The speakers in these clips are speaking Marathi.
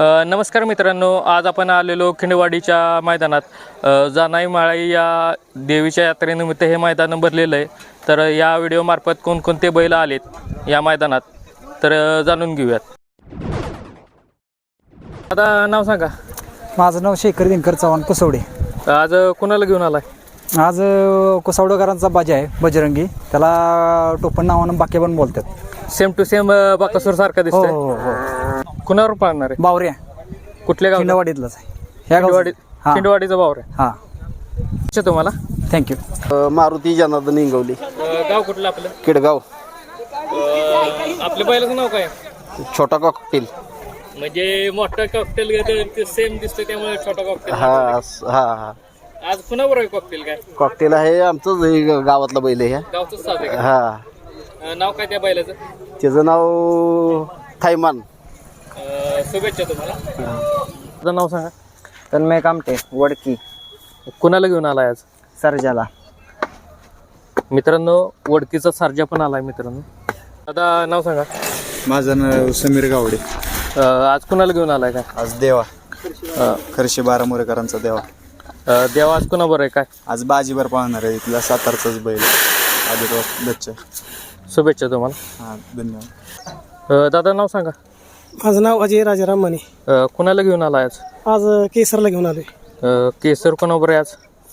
नमस्कार मित्रांनो आज आपण आलेलो खिंडवाडीच्या मैदानात. जानाई माळाई या देवीच्या यात्रेनिमित्त हे मैदान भरलेलं आहे. तर या व्हिडिओमार्फत कोणकोणते बैल आलेत या मैदानात? तर जाणून घेऊयात. आता नाव सांगा. माझं नाव शेखर दिनकर चव्हाण कुसवडे. आज कुणाला घेऊन आलाय? आज कुसवडेकरांचा बाजा आहे बजरंगी. त्याला टोपण नावानं बाके पण बोलतात सेम टू सेम बाकासूर सारखा हो दिसतोय. हो हो. कुणावर पाळणार आहे? बावऱ्या कुठल्या गाव खिंडवाडीतलाच आहे. ह्या खिंडवाडी गावचा हां. खिंडवाडीचा भावर हां. आहे तुम्हाला? थँक्यू अ, मारुती जनार्दन इंगवली. गाव कुठलं आपलं? किडगाव. आपल्या बैलाचं नाव काय? छोटा कॉकटेल म्हणजे मोठा कॉकटेल सेम दिसतोय त्यामुळे छोटा कॉकटेल हा हा हा. आज कुणावर आहे कॉकटेल काय? कॉकटेल आहे आमचंच हे ग- गावातला बैल आहे गावचं साध आहे हा का? हा. अं, नाव काय त्या बैलाचं? त्याचं नाव थायमान शुभेच्छा तुम्हाला. तुझं नाव सांगा. तन्मय कामटे वडकी. कुणाला घेऊन आलाय आज? सरजाला. मित्रांनो वडकीचा सारजा पण आलाय मित्रांनो. आता नाव सांगा. माझं नाव समीर गावडे. अं, आज कुणाला घेऊन आलाय काय? आज देवा. अं, खरशे बारा मोरेकरांचा देवा. अं, देवा आज कुणाबर आहे काय? आज बाजीवर पाहणार आहे इथला सातारचाच बैल. आदित्य दच्च शुभेच्छा तुम्हाला. हा धन्यवाद. अं, दादा नाव सांगा. माझं नाव अजय राजाराम माने. अं, कुणाला घेऊन आलाय आज? आज केसरला घेऊन आलोय. अं, केसर कुणाबर आहे आज?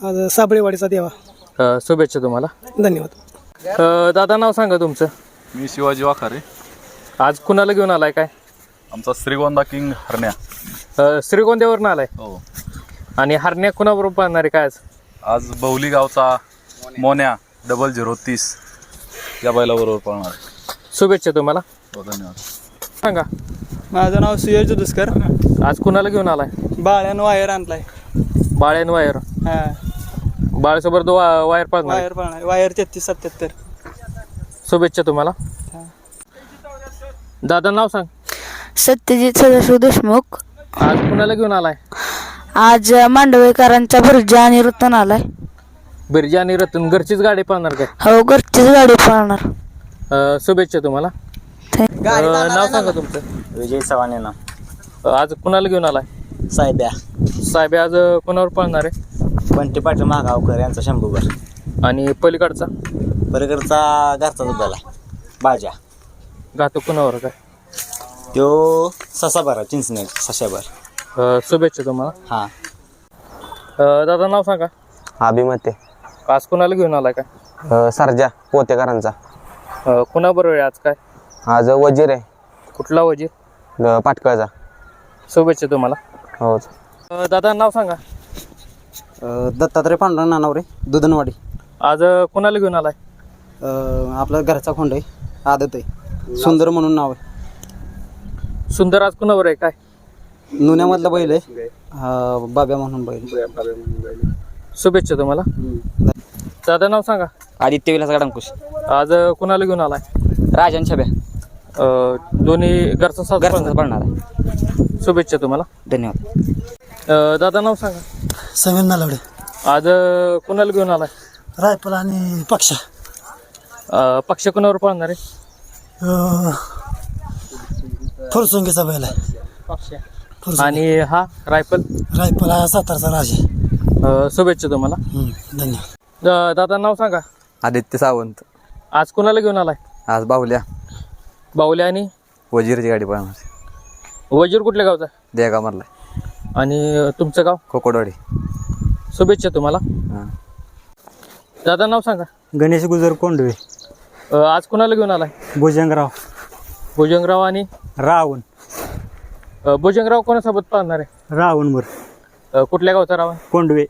आज साबळेवाडीचा देवा. अं, शुभेच्छा तुम्हाला. धन्यवाद. अं, दादा नाव सांगा तुमचं. मी शिवाजी वाखारे. आज कुणाला घेऊन आलाय काय? आमचा श्रीगोंदा किंग हरण्या. अं, श्रीगोंद्यावरून आलाय? हो. आणि हरण्या कुणाबरोबर पाहणार आहे काय आज? आज बौली गावचा मोन्या डबल झिरो तीस या बैलाबरोबर पळणार आहे. शुभेच्छा तुम्हाला. हो धन्यवाद. सांगा. माझं नाव सुयश दुष्कर आज कुणाला घेऊन आलाय? बाळ्यानं वायर आणलाय. बाळ्यान वायर? हा. बाळ्यासोबत वा- वायर पाहणार आहे. वायर पण वायर तेहतीस सत्याहत्तर. शुभेच्छा तुम्हाला. दादा नाव सांग. सत्यजित सदाशिव देशमुख. आज कुणाला घेऊन आलाय? आज मांडवेकरांचा भुर्जा आणि रतन आलाय. बिरजा आणि रतन घरचीच गाडी पाहणार काय? हो घरचीच गाडी पळणार अं, शुभेच्छा तुम्हाला. अं, नाव सांगा तुमचं. विजय चव्हाण ना अं, आज कुणाला घेऊन आलाय? साहेब्या. साहेब आज कुणावर पाळणार आहे? बंटी पाटील महागावकर यांचा शंभूवर. आणि पलीकडचा? बरगडचा घरचा दुधाला बाजा गातो कुणावर काय? तो ससाभर चिंचणे सशाभर. अं, शुभेच्छा तुम्हाला. हां. अं, दादा नाव सांगा. अभिमते. आज कुणाला घेऊन आलाय काय? सरजा पोतेकरांचा. अं, कुणाबरोबर आहे आज काय? आज वजीर आहे. कुठला वजीर? अ, पाटकळचा. शुभेच्छा तुम्हाला. हो. अं, दादा नाव सांगा. दत्तात्रय पांडुरंग नानावरे दुधनवाडी. आज अं, कुणाला घेऊन आलाय? अ, आपला घरचा खोंड आहे आदत आहे. सुंदर म्हणून नाव आहे. सुंदर आज कुणावर आहे? काय? नुन्यामधला बैल आहे. अ, बाब्या म्हणून बैल शुभेच्छा तुम्हाला. दादा नाव सांगा. आदित्य विलास गडांकुश आज अं, कुणाला घेऊन आलाय? राजन छब्या अं, दोन्ही घरचा साथ घरचा पडणार आहे. शुभेच्छा तुम्हाला. धन्यवाद. अं, दादा नाव सांगा. समीर नालवडे. आज अं, कुणाला घेऊन आलाय? रायफल आणि पक्षा. अं, पक्ष कुणावर पाळणार आहे? फुरसुंगीचा बैल आहे. आणि हा रायफल? रायफल हा सातारचा राजा. अं, शुभेच्छा तुम्हाला. धन्यवाद. दादा नाव सांगा. आदित्य सावंत. आज कुणाला घेऊन आलाय? आज बाहुल्या. बाहुल्या आणि? वजीरची गाडी पळणार. वजीर कुठल्या गावचा? देगा मारला आणि तुमचं गाव? कोकोडवाडी शुभेच्छा तुम्हाला. हां. दादा नाव सांगा. गणेश गुजर कोंडवे. अं, आज कुणाला घेऊन आलाय? भुजंगराव. भुजंगराव आणि? रावण अं, भुजंगराव कोणासोबत पाहणार आहे? रावणवर अं, कुठल्या गावचा राव? आहे? कोंडवे.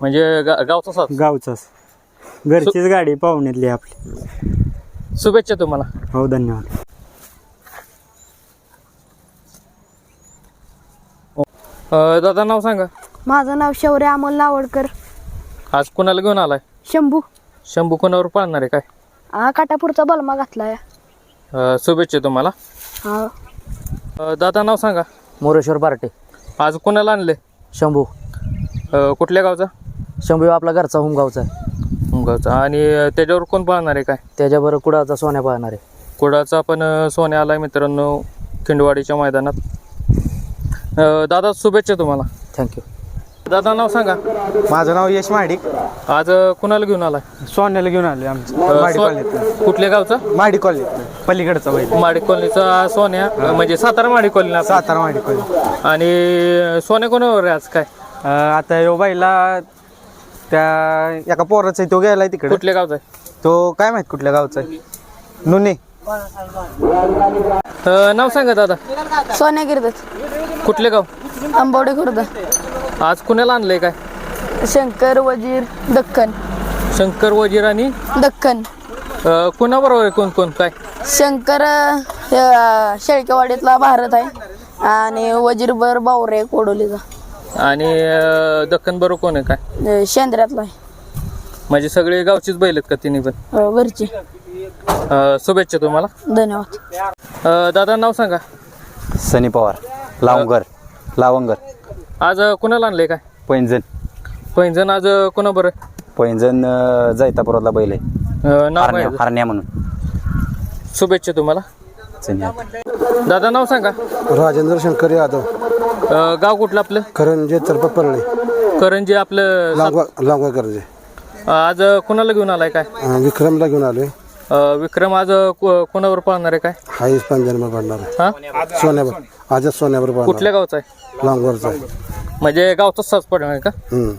म्हणजे गा- गावचा साथ गावचाच. घरचीच गाडी पाहुण्यातली आपली. शुभेच्छा तुम्हाला. हो धन्यवाद. अं, दादा नाव सांगा. माझं नाव शौर्य अमोल लावडकर आज कुणाला घेऊन आलाय? शंभू. शंभू कोणावर पाळणार आहे काय? हा काटापूरचा बलमा घातलाय. अं, शुभेच्छा तुम्हाला. हा. अं, दादा नाव सांगा. मोरेश्वर पार्टे. आज कुणाला आणले शंभू. कुठल्या गावचा? शंभू आपला घरचा होमगावचा आहे. गावचा आणि त्याच्यावर कोण पाळणार आहे काय? त्याच्याबरोबर कुडाचा सोन्या पाहणार आहे. कुडाचा पण अं, सोन्या आलाय मित्रांनो खिंडवाडीच्या मैदानात. अ, दादा शुभेच्छा तुम्हाला. थँक्यू दादा नाव सांगा. माझं नाव यश महाडिक आज अ, कुणाला घेऊन आलाय? सोन्याला घेऊन आले अ, आमचं सो- कुठल्या गावचं? माडी कॉलनीत पलीकडचा बैल माडी कॉलनीचा सोन्या अ, म्हणजे सातारा माडी कॉलनी आपली. सातारा माडी कॉलनी आणि सोन्या कोणावर आहे आज काय? आता यो बाईला त्या एका पोराचा तो गेलाय तिकडे. कुठल्या गावचा आहे? तो काय माहीत कुठल्या गावचा आहे? नुने. अ, नाव सांगा दादा. सोन्या गिरदत कुठले गाव? आंबवडे खुर्द. आज कुणाला आणलंय काय? शंकर वजीर दक्कन शंकर वजीर आणि? दक्कन अ, कुणाबरोबर आहे? कोण कोण काय? शंकर अं, शेळकेवाडीतला भारत आहे. आणि वजीरभर बावरे कोडोलीचा. आणि अ, दक्कन बरोबर कोण आहे काय? अं, शेंद्र्यातला आहे. म्हणजे सगळे गावचीच बैल आहेत का तिन्ही पण? अं, घरची अ, शुभेच्छा तुम्हाला. धन्यवाद. अ, दादा नाव सांगा. सनी पवार लावंगर लावंगर. आज अ, कुणाला आणलंय काय? पैंजण. पैंजण आज अ, कुणाबरोबर आहे? पैंजण अं, जैतापुरातला बैल आहे. अ, नाव हरण्या म्हणून. शुभेच्छा तुम्हाला. सनी दादा नाव सांगा. राजेंद्र शंकर यादव. अ, गाव कुठलं आपलं? करंजे तर्फ परळी. करंजी आपलं लांबवा लांबवा करंजे. आज कुणाला घेऊन आलाय काय? अं, विक्रमला घेऊन आलोय. अ, विक्रम आज को- कोणावर पाहणार आहे काय? हाईस पंजाबवर पडणार आहे. हा? सोन्यावर आजच सोन्यावर पडणार कुठल्या गावचा आहे? लांबवरचा आहे. म्हणजे गावचाच साज पडणार आहे का? हम्म,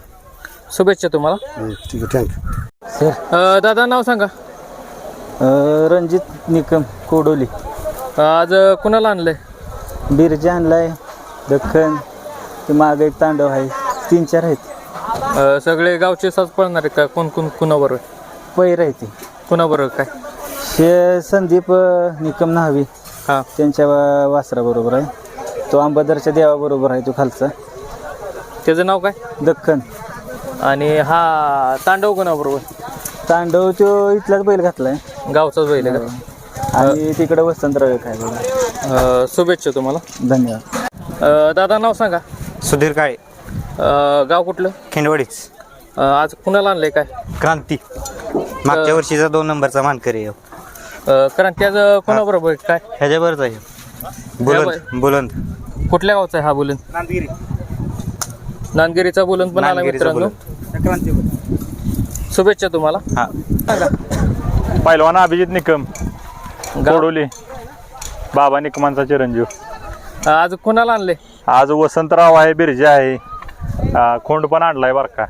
शुभेच्छा तुम्हाला. हम्म, ठीक आहे थँक्यू अ, दादा नाव सांगा. रणजित निकम कोडोली. आज कुणाला आणलंय? बिरजा आणलाय दख्खन ते मागे एक तांडव आहे तीन चार आहेत. अ, सगळे गावचे साज पडणार आहे का? कोण कोण कुणाबरोबर? पैर आहे ते. कुणाबरोबर काय? शे संदीप अं, निकम न्हावी. हा. त्यांच्या वासरा बरोबर आहे. तो अंबादरच्या देवाबरोबर आहे तो खालचा. त्याचं नाव काय? दख्खन. आणि हा तांडव कोणाबरोबर? तांडव तो इथलाच बैल घातलाय. गावचाच बैल आहे का? आणि तिकडे वसंतराव एक आहे बघा. अ, शुभेच्छा तुम्हाला. धन्यवाद. अ, दादा नाव सांगा. सुधीर काळे. अ, गाव कुठलं? खिंडवाडीच. अ, आज कुणाला आणलंय काय? क्रांती. मागच्या वर्षीचा दोन नंबरचा मानकरी आहे. अ, क्रांती आज अ, कोणाबरोबर आहे? काय? ह्याच्यावरच आहे. बुलंद बुलंद. कुठल्या गावचा आहे हा बुलंद? नांदगिरी. नांदगिरीचा बुलंद पण आला नांदगिरीचा मित्रांनो. शुभेच्छा तुम्हाला. हा. पैलवान अभिजित निकम. गाव कोडोली बाबा निकमांचा चिरंजीव. आज कुणाला आणले? आज वसंतराव आहे बिरजे आहे. अं, खोंड पण आणलाय बरं का.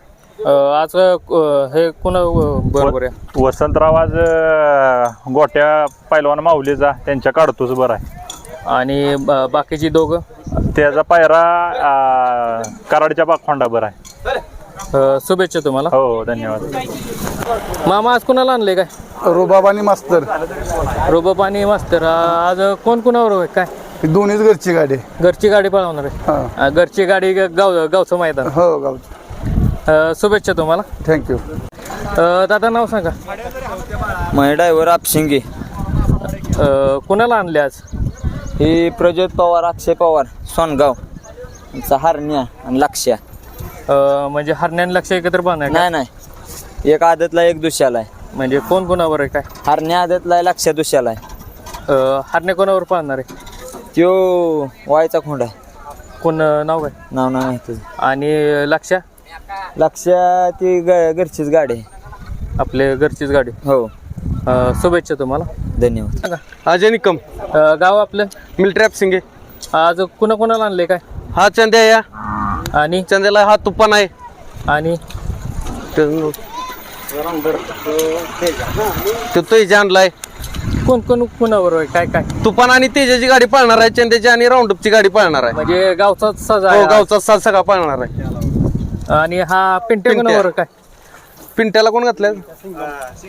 आज अ, हे कुणा बरोबर आहे? वसंतराव आज अं, गोट्या पैलवान माऊलीचा त्यांच्या काढतोच बरं आहे. आणि ब- बाकीची दोघं? त्याचा पायरा अं, कराडच्या बागखोंडा बरं आहे. अ, शुभेच्छा तुम्हाला. हो धन्यवाद. मामा आज कुणाला आणले काय? रुबाब आणि मास्तर. रोबप आणि मास्तर आज कोण कुणावर आहे? काय? ही दोन्हीच घरची गाडी आहे. घरची गाडी पळवणार आहे. हा. अ, घरची गाडी ग- गाव गावचं मैदान. हो गावची. अ, शुभेच्छा तुम्हाला. थँक्यू अ, दादा नाव सांगा. माझे ड्रायव्हर आपशिंगे. अ, कुणाला आणले आज? हे प्रज्योत पवार अक्षय पवार सोनगाव. आमचा हरण्या आणि लक्ष्या. अ, म्हणजे हरण्यान लक्ष एकत्र बांधणार का? नाही नाही. एक आदतला एक दुसऱ्याला आहे. म्हणजे कोण कोणावर आहे काय? हरण्या आदतला आहे लक्ष्या दुसऱ्याला आहे. अ, हरणे कोणावर पाहणार आहे? त्यो वायचा खोंड आहे. कोण अ, नाव काय? नाव नाही माहिती आणि लक्ष लक्ष्या ती ग- घरचीच गाडी आहे. आपले घरचीच गाडी. हो. अ, शुभेच्छा तुम्हाला. धन्यवाद. सांगा. अजय निकम. अ, गाव आपलं? मिलिट्रॅप सिंगे आज कुणा कोणाला आणले काय? हा चंद्या या. आणि? चंद्याला हा तुप्पान आहे आणि? तो तेज आणलाय कोण कोण कुणावर आहे? काय काय? तुफान आणि तेजाची गाडी पाळणार आहे चंद्याची आणि राऊंडअपची गाडी पाळणार आहे. म्हणजे गावचाच सजा हो आहे. गावचा सात सगळा पाळणार आहे. आणि हा पिंटे पिंट्या. कोणावर काय? पिंट्याला कोण घातलाय?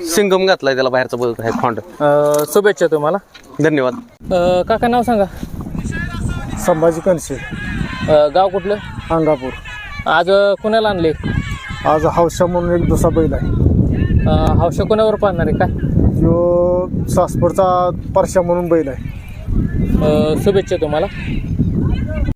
सिंगम घातलाय त्याला बाहेरचा बघ आहे खोंड. अ, शुभेच्छा तुम्हाला. धन्यवाद. अ, काका नाव सांगा. संभाजी कनसे अ, गाव कुठलं? अंगापूर. आज अ, कुणाला आणले? आज हौशा म्हणून एक दुसरा बैल आहे. हौशा कोणावर पाहणार आहे काय जो सासपूरचा परशा म्हणून बैल आहे. अ, शुभेच्छा तुम्हाला.